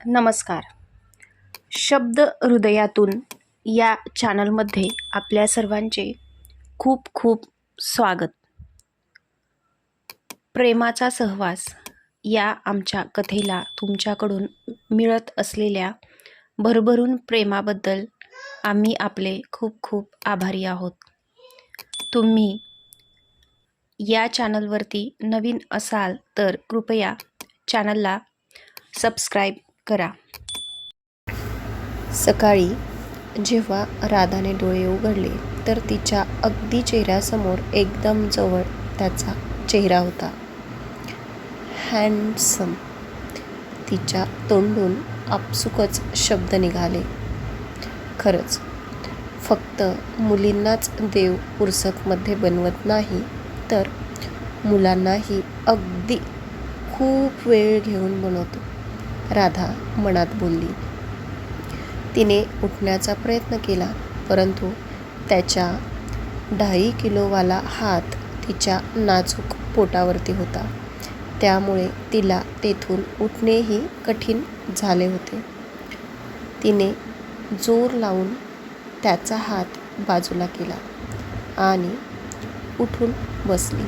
नमस्कार. शब्द हृदयातून या चॅनलमध्ये आपल्या सर्वांचे खूप खूप स्वागत. प्रेमाचा सहवास या आमच्या कथेला तुमच्याकडून मिळत असलेल्या भरभरून प्रेमाबद्दल आम्ही आपले खूप खूप आभारी आहोत. तुम्ही या चॅनलवरती नवीन असाल तर कृपया चॅनलला सबस्क्राईब करा. सकाळी जेव्हा राधाने डोळे उघडले तर तिच्या अगदी चेहऱ्यासमोर एकदम जवळ त्याचा चेहरा होता. हँडसम. तिच्या तोंडून आपसुकच शब्द निघाले. खरंच फक्त मुलींनाच देव पुरसकमध्ये बनवत नाही तर मुलांनाही अगदी खूप वेळ घेऊन बनवतो. राधा मनात बोलली. तिने उठण्याचा प्रयत्न केला परंतु त्याच्या ढाई किलोवाला हात तिच्या नाजूक पोटावरती होता. त्यामुळे तिला तेथून उठणेही कठीण झाले होते. तिने जोर लावून त्याचा हात बाजूला केला आणि उठून बसली.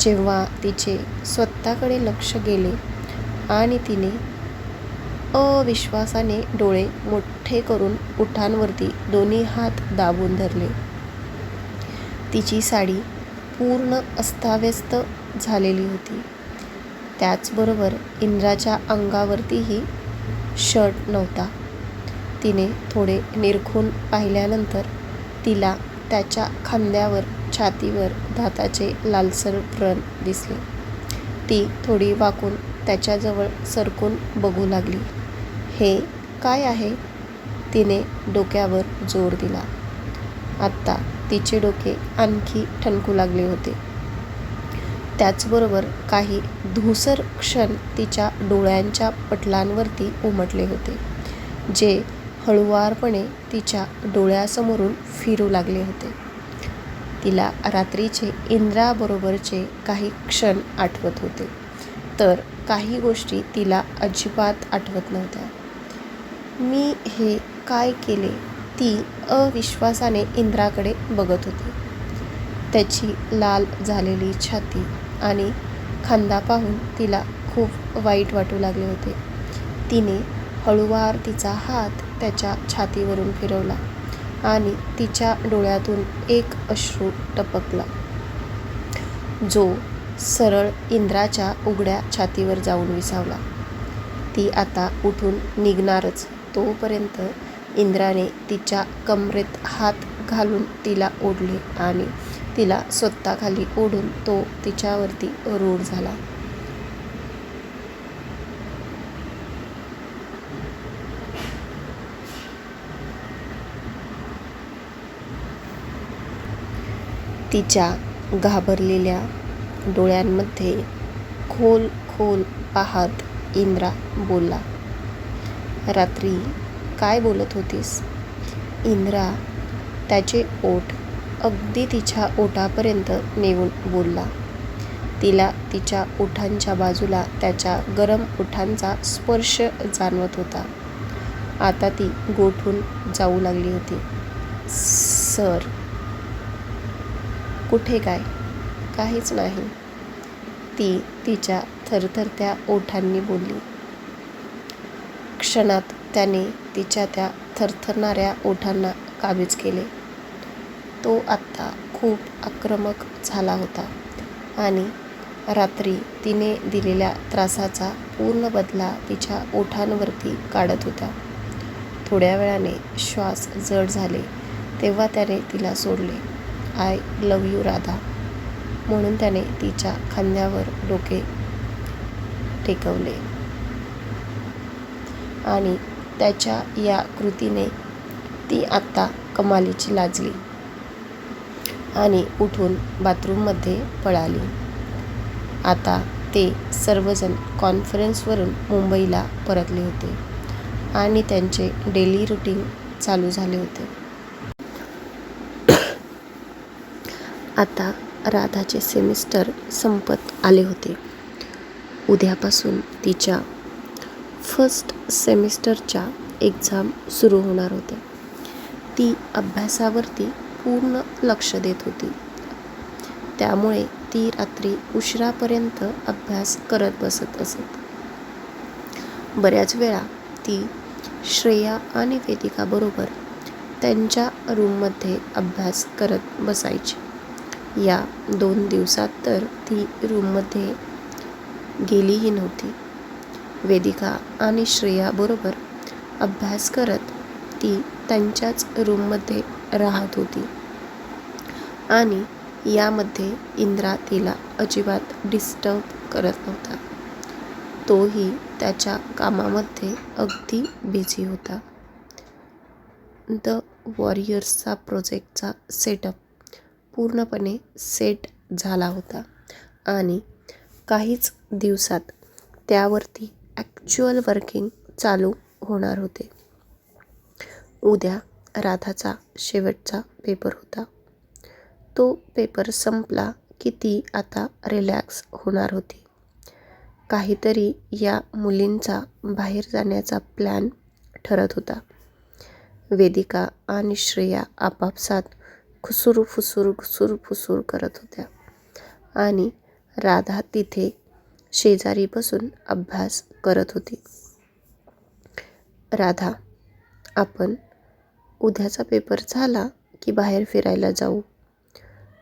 जेव्हा तिचे स्वतःकडे लक्ष गेले आणि तिने अविश्वासाने डोळे मोठे करून उठांवरती दोन्ही हात दाबून धरले. तिची साडी पूर्ण अस्ताव्यस्त झालेली होती. त्याचबरोबर इंद्राच्या अंगावरतीही शर्ट नव्हता. तिने थोडे निरखून पाहिल्यानंतर तिला त्याच्या खांद्यावर छातीवर धाताचे लालसर व्रण दिसले. ती थोडी वाकून त्याच्याजवळ सरकून बघू लागली. हे काय आहे? तिने डोक्यावर जोर दिला. आत्ता तिचे डोके आणखी ठणकू लागले होते. त्याचबरोबर काही धूसर क्षण तिच्या डोळ्यांच्या पटलांवरती उमटले होते जे हळुवारपणे तिच्या डोळ्यासमोरून फिरू लागले होते. तिला रात्रीचे इंद्राबरोबरचे काही क्षण आठवत होते तर काही गोष्टी तिला अजिबात आठवत नव्हत्या. मी हे काय केले ती अविश्वासाने इंद्राकडे बघत होती. त्याची लाल झालेली छाती आणि खांदा पाहून तिला खूप वाईट वाटू लागले होते. तिने हळुवार तिचा हात त्याच्या छातीवरून फिरवला आणि तिच्या डोळ्यातून एक अश्रू टपकला. जो सरळ इंद्राच्या उघड्या छातीवर जाऊन विसावला. ती आता उठून निघणारच. तोपर्यंत इंद्राने तिच्या कमरेत हात घालून तिला ओढले आणि तिला स्वतःखाली ओढून तो तिच्यावरती रूढ झाला. तिच्या घाबरलेल्या डोळ्यांमध्ये खोल खोल पाहत इंद्रा बोलला रात्री काय बोलत होतीस? इंद्रा त्याचे ओठ अगदी तिच्या ओठापर्यंत नेऊन बोलला. तिला तिच्या ओठांच्या बाजूला त्याच्या गरम ओठांचा स्पर्श जाणवत होता. आता ती गोठून जाऊ लागली होती. सर कुठे काय? काहीच नाही. ती तिच्या थरथरत्या ओठांनी बोलली. क्षणात त्याने तिच्या त्या थरथरणाऱ्या ओठांना काबीज केले. तो आत्ता खूप आक्रमक झाला होता आणि रात्री तिने दिलेल्या त्रासाचा पूर्ण बदला तिच्या ओठांवरती काढत होता. थोड्या वेळाने श्वास जड झाले तेव्हा त्याने तिला सोडले. आय लव यू राधा म्हणून त्याने तिच्या खांद्यावर डोके टेकवले. आणि त्याच्या या कृतीने ती आत्ता कमालीची लाजली आणि उठून बाथरूममध्ये पळाली. आता ते सर्वजण कॉन्फरन्सवरून मुंबईला परतले होते आणि त्यांचे डेली रुटीन चालू झाले होते. आता राधाचे सेमिस्टर संपत आले होते. उद्यापासून तिच्या फर्स्ट सेमिस्टरच्या एक्झाम सुरू होणार होत्या. ती अभ्यासावरती पूर्ण लक्ष देत होती. त्यामुळे ती रात्री उशिरापर्यंत अभ्यास करत बसत असत. बऱ्याच वेळा ती श्रेया आणि वेदिकाबरोबर त्यांच्या रूममध्ये अभ्यास करत बसायची. या दोन दिवसात तर ती रूममध्ये गेलीही नव्हती. वेदिका आणि श्रेयाबरोबर अभ्यास करत ती त्यांच्याच रूममध्ये राहत होती. आणि यामध्ये इंद्रा तिला अजिबात डिस्टर्ब करत नव्हता. तोही त्याच्या कामामध्ये अगदी बिझी होता. द वॉरियर्सचा प्रोजेक्टचा सेटअप पूर्णपणे सेट झाला होता. आणि काहीच दिवसात त्यावरती ॲक्च्युअल वर्किंग चालू होणार होते. उद्या राधाचा शेवटचा पेपर होता. तो पेपर संपला की ती आता रिलॅक्स होणार होती. काहीतरी या मुलींचा बाहेर जाण्याचा प्लॅन ठरत होता. वेदिका आणि श्रेया आपापसात खुसूर फुसूर खुसूर फुसूर करत होत्या. आणि राधा तिथे शेजारी बसून अभ्यास करत होती. राधा आपण उद्याचा पेपर झाला की बाहेर फिरायला जाऊ?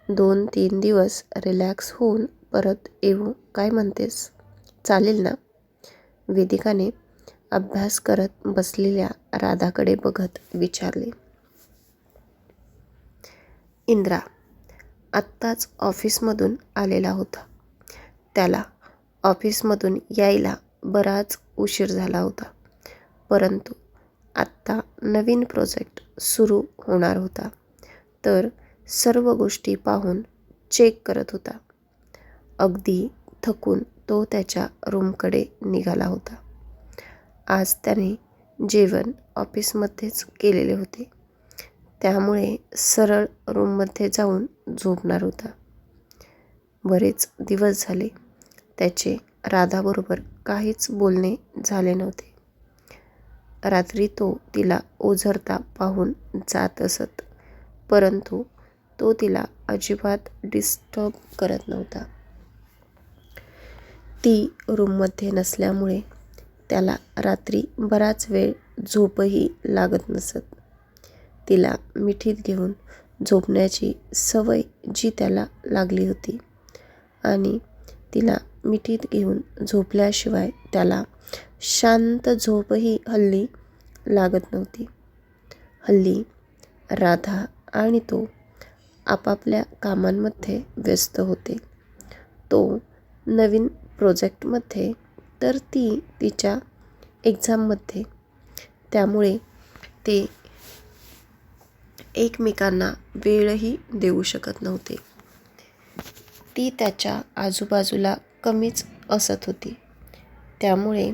दोन तीन दिवस रिलॅक्स होऊन परत येऊ काय म्हणतेस? चालेल ना? वेदिकाने अभ्यास करत बसलेल्या राधाकडे बघत विचारले. इंद्रा आत्ताच ऑफिसमधून आलेला होता. त्याला ऑफिसमधून यायला बराच उशीर झाला होता. परंतु आत्ता नवीन प्रोजेक्ट सुरू होणार होता. तर सर्व गोष्टी पाहून चेक करत होता. अगदी थकून तो त्याच्या रूमकडे निघाला होता. आज त्याने जेवण ऑफिसमध्येच केलेले होते. त्यामुळे सरळ रूममध्ये जाऊन झोपणार होता. बरेच दिवस झाले. त्याचे राधाबरोबर काहीच बोलणे झाले नव्हते. रात्री तो तिला ओझरता पाहून जात असत परंतु तो तिला अजिबात डिस्टर्ब करत नव्हता. ती रूममध्ये नसल्यामुळे त्याला रात्री बराच वेळ झोपही लागत नसत. तिला मिठीत घेऊन झोपण्याची सवय जी त्याला लागली होती आणि तिला मिठीत घेऊन झोपल्याशिवाय त्याला शांत झोपही हल्ली लागत नव्हती. हल्ली राधा आणि तो आपापल्या कामांमध्ये व्यस्त होते. तो नवीन प्रोजेक्टमध्ये तर ती तिच्या एक्झाममध्ये. त्यामुळे ते एकमेकांना वेळही देऊ शकत नव्हते. ती त्याच्या आजूबाजूला कमीच असत होती. त्यामुळे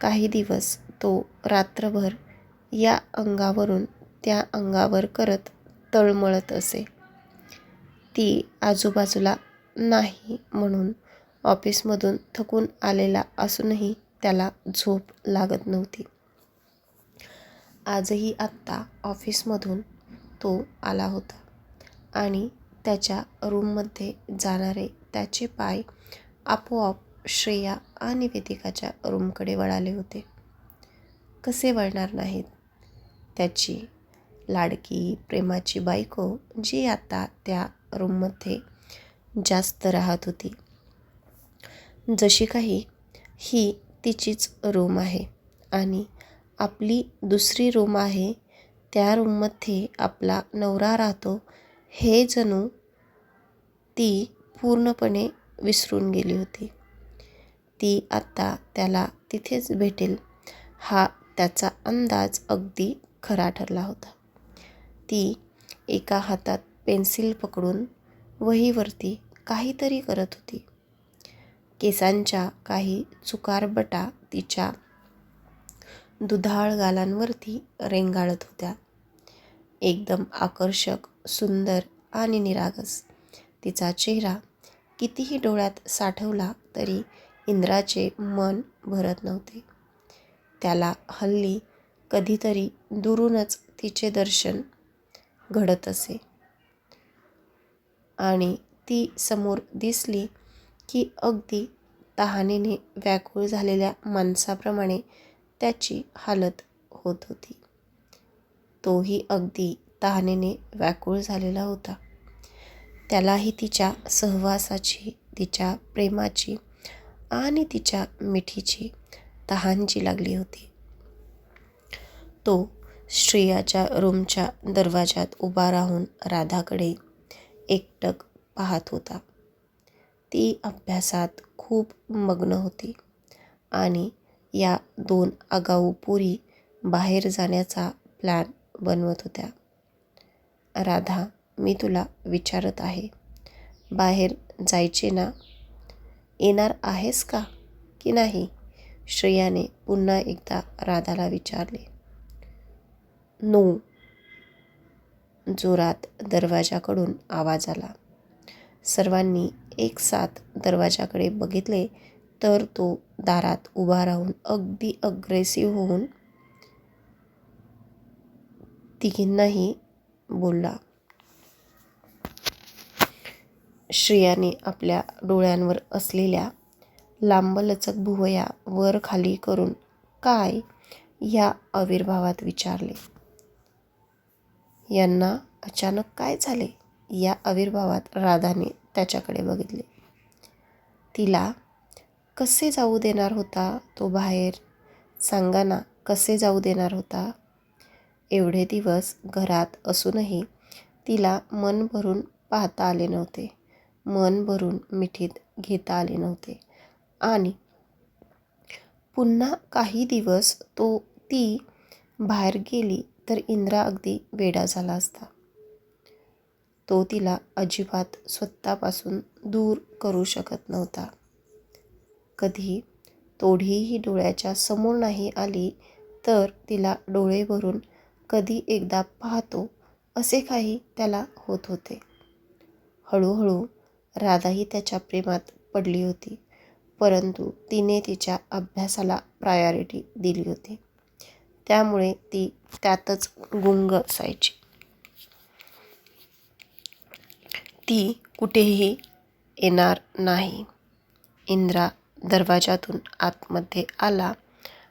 काही दिवस तो रात्रभर या अंगावरून त्या अंगावर करत तळमळत असे. ती आजूबाजूला नाही म्हणून ऑफिसमधून थकून आलेला असूनही त्याला झोप लागत नव्हती. आजही आत्ता ऑफिसमधून तो आला होता आणि त्याच्या रूममध्ये जाणारे त्याचे पाय आपोआप श्रेया आणि वेदिकाच्या रूमकडे वळाले होते. कसे वळणार नाहीत? त्याची लाडकी प्रेमाची बायको जी आता त्या रूममध्ये जास्त राहत होती. जशी काही ही तिचीच रूम आहे आणि आपली दुसरी रूम आहे. त्या रूममध्ये आपला नवरा राहतो हे जणू ती पूर्णपणे विसरून गेली होती. ती आत्ता त्याला तिथेच भेटेल हा त्याचा अंदाज अगदी खरा ठरला होता. ती एका हातात पेन्सिल पकडून वहीवरती काहीतरी करत होती. केसांच्या काही चुकारबटा तिच्या दुधाळ गालांवरती रेंगाळत होत्या. एकदम आकर्षक सुंदर आणि निरागस. तिचा चेहरा कितीही डोळ्यात साठवला तरी इंद्राचे मन भरत नव्हते. त्याला हल्ली कधीतरी दुरूनच तिचे दर्शन घडत असे. आणि ती समोर दिसली की अगदी तहानेने व्याकुळ झालेल्या माणसाप्रमाणे त्याची हालत होत होती. तोही अगदी तहानेने व्याकुळ झालेला होता. त्यालाही तिच्या सहवासाची तिच्या प्रेमाची आणि तिच्या मिठीची तहानची लागली होती. तो श्रेयाच्या रूमच्या दरवाजात उभा राहून राधाकडे एकटक पाहत होता. ती अभ्यासात खूप मग्न होती आणि या दोन आगाऊ पुरी बाहेर जाण्याचा प्लॅन बनवत होत्या. राधा मी तुला विचारत आहे. बाहेर जायचे ना? येणार आहेस का? की नाही? श्रेयाने पुन्हा एकदा राधाला विचारले. नो. जोरात दरवाजाकडून आवाज आला. सर्वांनी एक साथ दरवाजाकडे बघितले तर तो दारात उभा राहून अगदी अग्रेसिव्ह होऊन तिघींनाही बोलला. श्रेयाने आपल्या डोळ्यांवर असलेल्या लांबलचक भुवया वर खाली करून काय या आविर्भावात विचारले? यांना अचानक काय झाले? या आविर्भावात राधाने त्याच्याकडे बघितले. तिला कसे जाऊ देणार होता तो बाहेर? सांगा ना कसे जाऊ देणार होता? एवढे दिवस घरात असूनही तिला मन भरून पाहता आले नव्हते. मन भरून मिठीत घेता आले नव्हते. आणि पुन्हा काही दिवस तो ती बाहेर गेली तर इंद्रा अगदी वेडा झाला असता. तो तिला अजिबात स्वतःपासून दूर करू शकत नव्हता. कधी तोडीही डोळ्याच्या समोर नाही आली तर तिला डोळे भरून कधी एकदा पाहतो असे काही त्याला होत होते. हळूहळू राधाही त्याच्या प्रेमात पडली होती परंतु तिने तिच्या अभ्यासाला प्रायोरिटी दिली होती. त्यामुळे ती त्यातच गुंग असायची. ती कुठेही येणार नाही. इंद्रा दरवाजातून आतमध्ये आला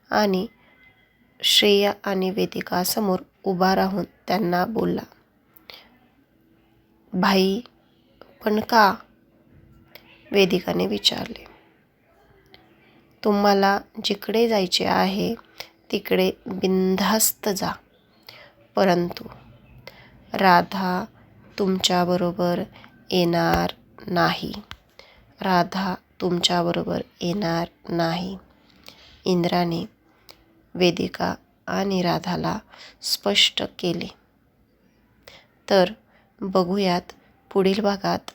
आणि श्रेया आणि वेदिकासमोर उभा राहून त्यांना बोलला भाई पण का? वेदिकाने विचारले तुम्हाला जिकडे जायचे आहे तिकडे बिनधास्त जा. परंतु राधा तुमच्याबरोबर येणार नाही. राधा तुमच्याबरोबर येणार नाही. इंद्राने वेदिका आणि राधाला स्पष्ट केले. तर बघूयात पुढील भागात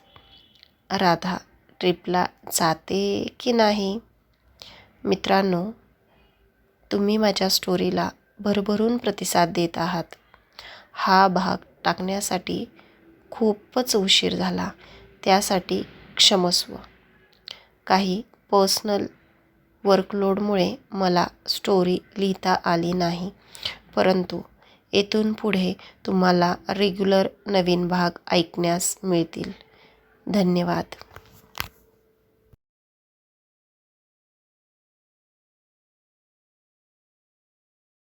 राधा ट्रिपला जाते की नाही? मित्रांनो तुम्ही माझ्या स्टोरीला भरभरून प्रतिसाद देत आहात. हा भाग टाकण्यासाठी खूपच उशीर झाला त्यासाठी क्षमस्व. काही पर्सनल वर्कलोडमुळे मला स्टोरी लिहिता आली नाही. परंतु येथून पुढे तुम्हाला रेग्युलर नवीन भाग ऐकण्यास मिळतील. धन्यवाद.